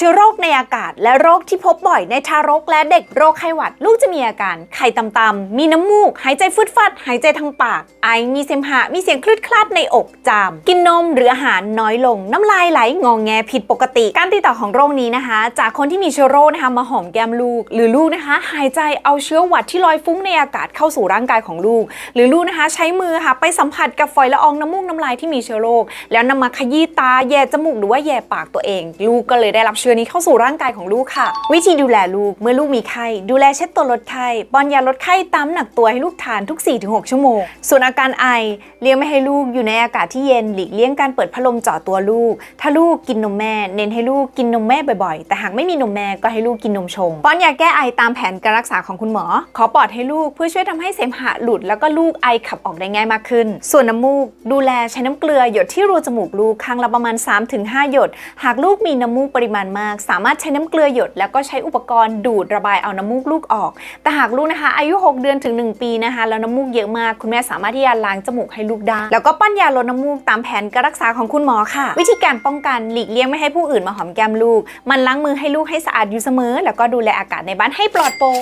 เชื้อโรคในอากาศและโรคที่พบบ่อยในทารกและเด็กโรคไข้หวัด ลูกจะมีอาการไข้ต่ำๆมีน้ำมูก หายใจฟึดฟัด หายใจทางปาก ไอมีเสมหะ มีเสียงคลืดคลาดในอกจาม กินนมหรืออาหารน้อยลง น้ำลายไหลงองแงผิดปกติ การติดต่อของโรคนี้นะคะ จากคนที่มีเชื้อโรคนะคะมาหอมแก้มลูก หรือลูกนะคะ หายใจเอาเชื้อหวัดที่ลอยฟุ้งในอากาศเข้าสู่ร่างกายของลูก หรือลูกนะคะ ใช้มือค่ะไปสัมผัสกับฝอยละอองน้ำมูกน้ำลายที่มีเชื้อโรคแล้วนำมาขยี้ตาแย่จมูกหรือว่าแย่ปากตัวเอง ลูกก็เลยได้รับเชื้อนี้เข้าสู่ร่างกายของลูกค่ะ วิธีดูแลลูกเมื่อลูกมีไข้ ดูแลเช็ดตัวลดไข้ป้อนยาลดไข้ตามน้ำหนักตัวให้ลูกทานทุก 4-6 ชั่วโมง ส่วนอาการไอเลี้ยงไม่ให้ลูกอยู่ในอากาศที่เย็นหลีกเลี่ยงการเปิดพัดลมเจาะตัวลูก ถ้าลูกกินนมแม่ เน้นให้ลูกกินนมแม่บ่อยๆ แต่หากไม่มีนมแม่ก็ให้ลูกกินนมชงป้อนยาแก้ไอตามแผนการรักษาของคุณหมอ ขอปอดให้ลูกเพื่อช่วยทำให้เสมหะหลุด แล้วก็ลูกไอขับออกได้ง่ายมากขึ้น ส่วนน้ำมูก ดูแลใช้น้ำเกลือหยดที่รูจมูกลูกครั้งละประมาณ 3-5 หยด หากลูกมีน้ำมูกปริมาณมากสามารถใช้น้ำเกลือหยด แล้วก็ใช้อุปกรณ์ดูดระบายเอาน้ำมูกลูกออก แต่หากลูกนะคะ อายุ 6 เดือนถึง 1 ปีนะคะ แล้วน้ำมูกเยอะมาก คุณแม่สามารถที่จะล้างจมูกให้ลูกได้ แล้วก็ป้อนยาลดน้ำมูกตามแผนการรักษาของคุณหมอค่ะ วิธีการป้องกันหลีกเลี่ยงไม่ให้ผู้อื่นมาหอมแก้มลูก มันล้างมือให้ลูกให้สะอาดอยู่เสมอ แล้วก็ดูแลอากาศในบ้านให้ปลอดโปร่ง